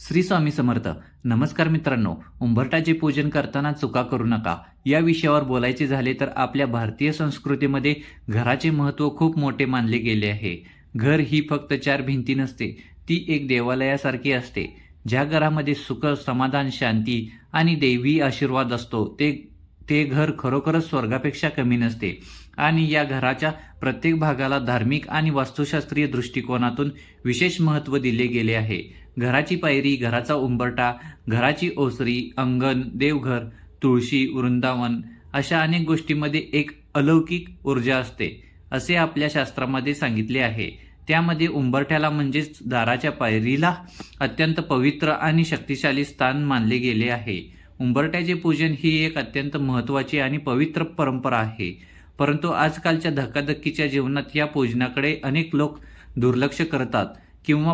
श्री स्वामी समर्थ. नमस्कार मित्रांनो उंबरटाचे पूजन करताना चुका करू नका. या विषयावर बोलायचे झाले तर आपल्या भारतीय संस्कृतीमध्ये घराचे महत्त्व खूप मोठे मानले गेले आहे. घर ही फक्त चार भिंती नसते ती एक देवालयासारखी असते. ज्या घरामध्ये सुख समाधान शांती आणि दैवी आशीर्वाद असतो ते ते घर खरोखरच स्वर्गापेक्षा कमी नसते. आणि या घराच्या प्रत्येक भागाला धार्मिक आणि वास्तुशास्त्रीय दृष्टिकोनातून विशेष महत्त्व दिले गेले आहे. घराची पायरी घराचा उंबरटा घराची ओसरी अंगण देवघर तुळशी वृंदावन अशा अनेक गोष्टीमध्ये एक अलौकिक ऊर्जा असते असे आपल्या शास्त्रामध्ये सांगितले आहे. त्यामध्ये उंबरठ्याला म्हणजेच दाराच्या पायरीला अत्यंत पवित्र आणि शक्तिशाली स्थान मानले गेले आहे. उंबरट्याचे पूजन ही एक अत्यंत महत्त्वाची आणि पवित्र परंपरा आहे. परंतु आजकालच्या धकाधकीच्या जीवनात या पूजनाकडे अनेक लोक दुर्लक्ष करतात किंवा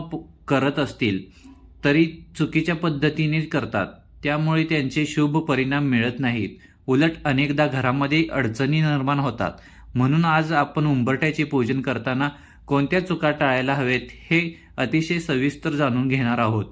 करत असतील तरी चुकीच्या पद्धतीने करतात. त्यामुळे त्यांचे शुभ परिणाम मिळत नाहीत. उलट अनेकदा घरामध्ये अडचणी निर्माण होतात. म्हणून आज आपण उंबरट्याचे पूजन करताना कोणत्या चुका टाळायला हवेत हे अतिशय सविस्तर जाणून घेणार आहोत.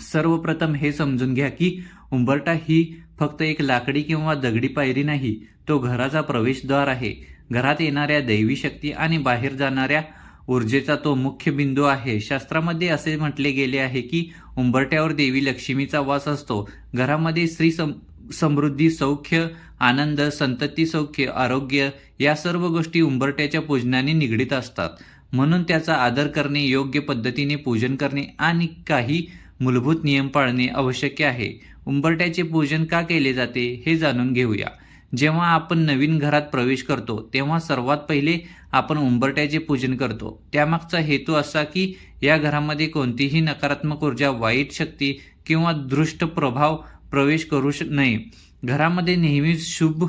सर्वप्रथम हे समजून घ्या की उंबरटा ही फक्त एक लाकडी किंवा दगडी पायरी नाही तो घराचा प्रवेशद्वार आहे. घरात येणाऱ्या दैवी शक्ती आणि बाहेर जाणाऱ्या ऊर्जेचा तो मुख्य बिंदू आहे. शास्त्रामध्ये असे म्हटले गेले आहे की उंबरट्यावर देवी लक्ष्मीचा वास असतो. घरामध्ये स्त्री सम समृद्धी सौख्य आनंद संतती सौख्य आरोग्य या सर्व गोष्टी उंबरट्याच्या पूजनाने निगडीत असतात. म्हणून त्याचा आदर करणे योग्य पद्धतीने पूजन करणे आणि काही मूलभूत नियम पाळणे आवश्यक आहे. उंबरट्याचे पूजन का केले जाते हे जाणून घेऊया. जेव्हा आपण नवीन घरात प्रवेश करतो तेव्हा सर्वात पहिले आपण उंबरट्याचे पूजन करतो. त्यामागचा हेतू असा की या घरामध्ये कोणतीही नकारात्मक ऊर्जा वाईट शक्ती किंवा दृष्ट प्रभाव प्रवेश करू श नये घरामध्ये नेहमीच शुभ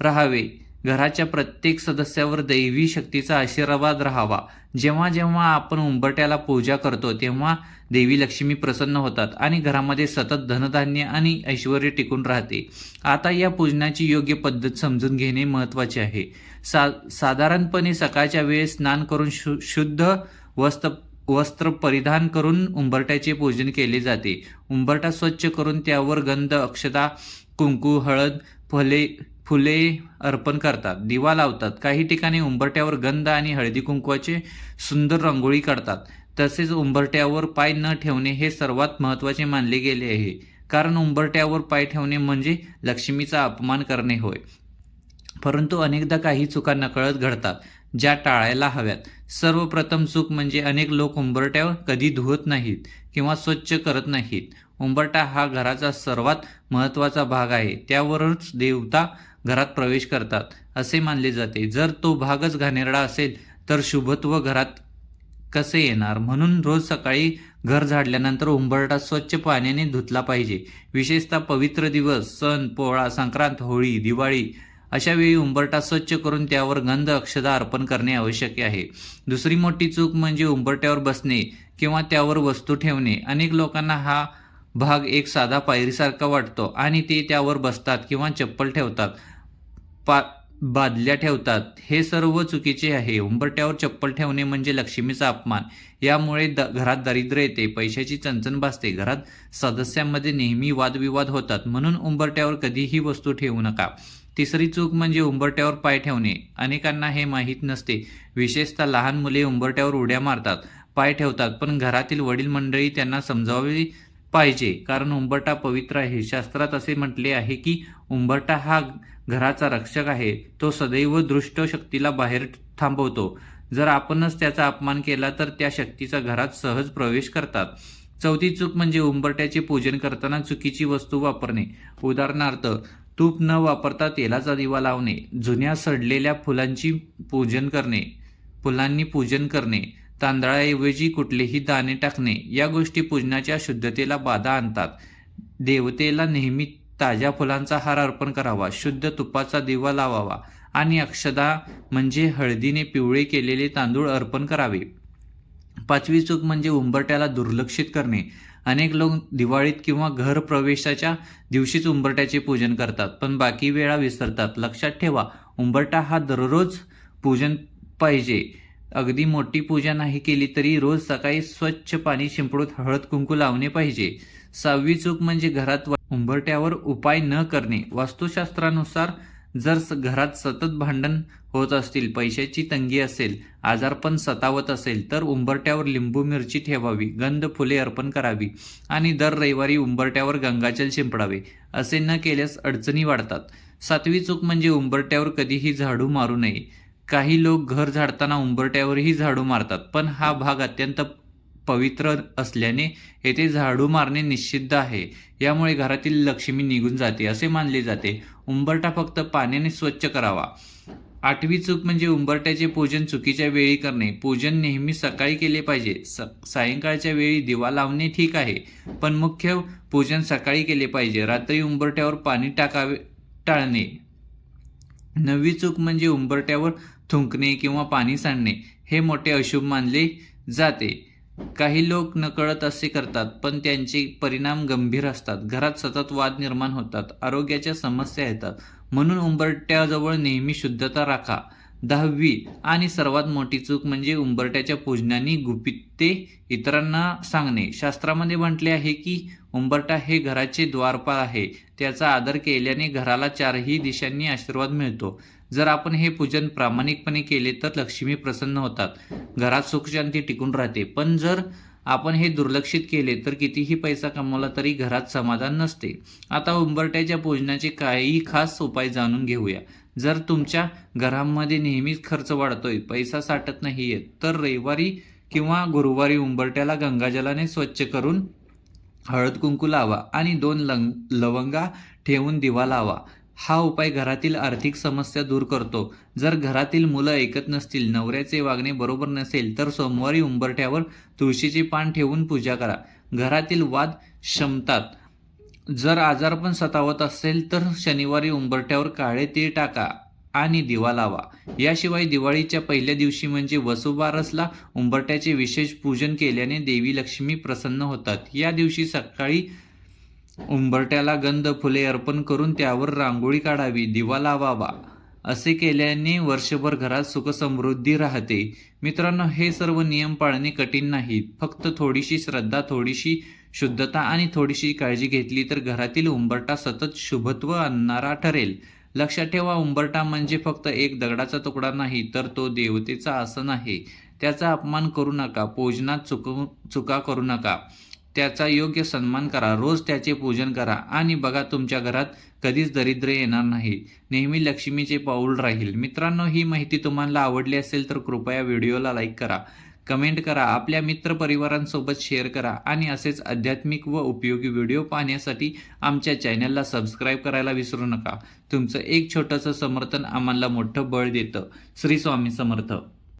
राहावे. घराच्या प्रत्येक सदस्यावर दैवी शक्तीचा आशीर्वाद राहावा. जेव्हा जेव्हा आपण उंबरट्याला पूजा करतो तेव्हा देवी लक्ष्मी प्रसन्न होतात आणि घरामध्ये सतत धनधान्य आणि ऐश्वर टिकून राहते. आता या पूजनाची योग्य पद्धत समजून घेणे महत्त्वाचे आहे. सा साधारणपणे सकाळच्या वेळेस स्नान करून शु शुद्ध वस्त्र वस्त्र परिधान करून उंबरट्याचे पूजन केले जाते. उंबरटा स्वच्छ करून त्यावर गंध अक्षता कुंकू हळद फले फुले अर्पण करतात दिवा लावतात. काही ठिकाणी उंबरट्यावर गंध आणि हळदी कुंकवाचे सुंदर रांगोळी काढतात. तसेच उंबरट्यावर पाय न ठेवणे हे सर्वात महत्त्वाचे मानले गेले आहे. कारण उंबरट्यावर पाय ठेवणे म्हणजे लक्ष्मीचा अपमान करणे होय. परंतु अनेकदा काही चुका नकळत घडतात ज्या टाळायला हव्यात. सर्वप्रथम चूक म्हणजे अनेक लोक उंबरट्यावर कधी धुवत नाहीत किंवा स्वच्छ करत नाहीत. उंबरटा हा घराचा सर्वात महत्त्वाचा भाग आहे. त्यावरूनच देवता घरात प्रवेश करतात असे मानले जाते. जर तो भागच घाणेरडा असेल तर शुभत्व घरात कसे येणार? म्हणून रोज सकाळी घर झाडल्यानंतर उंबरटा स्वच्छ पाण्याने धुतला पाहिजे. विशेषतः पवित्र दिवस सण पोळा संक्रांत होळी दिवाळी अशा वेळी उंबरटा स्वच्छ करून त्यावर गंध अक्षदा अर्पण करणे आवश्यक आहे. दुसरी मोठी चूक म्हणजे उंबरट्यावर बसणे किंवा त्यावर वस्तू ठेवणे. अनेक लोकांना हा भाग एक साधा पायरीसारखा वाटतो आणि ते त्यावर बसतात किंवा चप्पल ठेवतात पा बादल्या ठेवतात. हे सर्व चुकीचे आहे. उंबरट्यावर चप्पल ठेवणे म्हणजे लक्ष्मीचा अपमान. यामुळे द घरात दारिद्र्य येते पैशाची चणचण भासते. घरात सदस्यांमध्ये नेहमी वादविवाद होतात. म्हणून उंबरट्यावर कधीही वस्तू ठेवू नका. तिसरी चूक म्हणजे उंबरट्यावर पाय ठेवणे. अनेकांना हे माहीत नसते. विशेषतः लहान मुले उंबरट्यावर उड्या मारतात पाय ठेवतात. पण घरातील वडील मंडळी त्यांना समजावी पाहिजे. कारण उंबरटा पवित्र आहे. शास्त्रात असे म्हटले आहे की उंबरटा हा घराचा रक्षक आहे. तो सदैव दृष्ट शक्तीला बाहेर थांबवतो. जर आपणच त्याचा अपमान केला तर त्या शक्तीचा घरात सहज प्रवेश करतात. चौथी चूक म्हणजे उंबरट्याचे पूजन करताना चुकीची वस्तू वापरणे. उदाहरणार्थ तूप न वापरता तेलाचा दिवा लावणे. जुन्या सडलेल्या फुलांची पूजन करणे. फुलांनी पूजन करणे. तांदळाऐवजी कुठलेही दाणे टाकणे या गोष्टी पूजनाच्या शुद्धतेला बाधा आणतात. देवतेला नेहमी ताज्या फुलांचा हार अर्पण करावा शुद्ध तुपाचा दिवा लावावा आणि अक्षदा म्हणजे हळदीने पिवळे केलेले तांदूळ अर्पण करावे. पाचवी चूक म्हणजे उंबरट्याला दुर्लक्षित करणे. अनेक लोक दिवाळीत किंवा घर प्रवेशाच्या दिवशीच उंबरट्याचे पूजन करतात पण बाकी वेळा विसरतात. लक्षात ठेवा उंबरटा हा दररोज पूजन पाहिजे. अगदी मोठी पूजा नाही केली तरी रोज सकाळी स्वच्छ पाणी शिंपडून हळद कुंकू लावणे पाहिजे. सहावी चूक म्हणजे घरात उंबरट्यावर उपाय न करणे. वास्तुशास्त्रानुसार जर घरात सतत भांडण होत असतील पैशाची तंगी असेल आजारपण सतावत असेल तर उंबरट्यावर लिंबू मिरची ठेवावी गंध फुले अर्पण करावी आणि दर रविवारी उंबरट्यावर गंगाजल शिंपडावे असे न केल्यास अडचणी वाढतात. सातवी चूक म्हणजे उंबरट्यावर कधीही झाडू मारू नये. काही लोक घर झाडताना उंबरट्यावरही झाडू मारतात पण हा भाग अत्यंत पवित्र असल्याने येथे झाडू मारणे निषिद्ध आहे. यामुळे घरातील लक्ष्मी निघून जाते असे मानले जाते. उंबरटा फक्त पाण्याने स्वच्छ करावा. आठवी चूक म्हणजे उंबरट्याचे पूजन चुकीच्या वेळी करणे. पूजन नेहमी सकाळी केले पाहिजे. स- सायंकाळच्या वेळी दिवा लावणे ठीक आहे पण मुख्य पूजन सकाळी केले पाहिजे. रात्री उंबरट्यावर पाणी टाकावे टाळणे. नववी चूक म्हणजे उंबरट्यावर थुंकणे किंवा पाणी सांडणे हे मोठे अशुभ मानले जाते. काही लोक नकळत असे करतात पण त्यांचे परिणाम गंभीर असतात. घरात सतत वाद निर्माण होतात आरोग्याच्या समस्या येतात. म्हणून उंबरट्याजवळ नेहमी शुद्धता राखा. दहावी. आणि सर्वात मोठी चूक म्हणजे उंबरट्याच्या पूजनाने गुपिते इतरांना सांगणे. शास्त्रामध्ये म्हटले आहे की उंबरटा हे घराचे द्वारपाल आहे. त्याचा आदर केल्याने घराला चारही दिशांनी आशीर्वाद मिळतो. जर आपण हे पूजन प्रामाणिकपणे केले तर लक्ष्मी प्रसन्न होतात. घरात सुखशांती टिकून राहते. पण जर आपण हे दुर्लक्षित केले तर कितीही पैसा कमवला तरी घरात समाधान नसते. आता उंबरट्याच्या पूजनाचे काही खास उपाय जाणून घेऊया. जर तुमच्या घरामध्ये नेहमीच खर्च वाढतोय पैसा साठत नाही नाहीये तर रविवारी किंवा गुरुवारी उंबरट्याला गंगाजलाने स्वच्छ करून हळद कुंकू लावा आणि दोन लंग लवंगा ठेवून दिवा लावा. हा उपाय घरातील आर्थिक समस्या दूर करतो. जर घरातील मुलं ऐकत नसतील नवऱ्याचे वागणे बरोबर नसेल तर सोमवारी उंबरठ्यावर तुळशीचे पान ठेवून पूजा करा. घरातील वाद शमतात. जर आजारपण सतावत असेल तर शनिवारी उंबरठ्यावर काळे तीळ टाका आणि दिवा लावा. याशिवाय दिवाळीच्या पहिल्या दिवशी म्हणजे वसुबारसला उंबरट्याचे विशेष पूजन केल्याने देवी लक्ष्मी प्रसन्न होतात. या दिवशी सकाळी उंबरट्याला गंध फुले अर्पण करून त्यावर रांगोळी काढावी दिवा लावावा. असे केल्याने वर्षभर घरात सुखसमृद्धी राहते. मित्रांनो हे सर्व नियम पाळणे कठीण नाही फक्त थोडीशी श्रद्धा थोडीशी शुद्धता आणि थोडीशी काळजी घेतली तर घरातील उंबरटा सतत शुभत्व आणणारा ठरेल. लक्षात ठेवा उंबरटा म्हणजे फक्त एक दगडाचा तुकडा नाही तर तो देवतेचा आसन आहे. त्याचा अपमान करू नका पूजनात चुक चुका करू नका. त्याचा योग्य सन्मान करा रोज त्याचे पूजन करा. आणि बघा तुमच्या घरात कधीच दरिद्र येणार नाही. नेहमी लक्ष्मीचे पाऊल राहील. मित्रांनो ही माहिती तुम्हाला आवडली असेल तर कृपया व्हिडिओला लाईक करा. कमेंट करा आपल्या मित्रपरिवारांसोबत शेअर करा आणि असेच आध्यात्मिक व उपयोगी व्हिडिओ पाहण्यासाठी आमच्या चॅनलला सबस्क्राईब करायला विसरू नका. तुमचं एक छोटंसं समर्थन आम्हाला मोठं बळ देतं. श्री स्वामी समर्थ.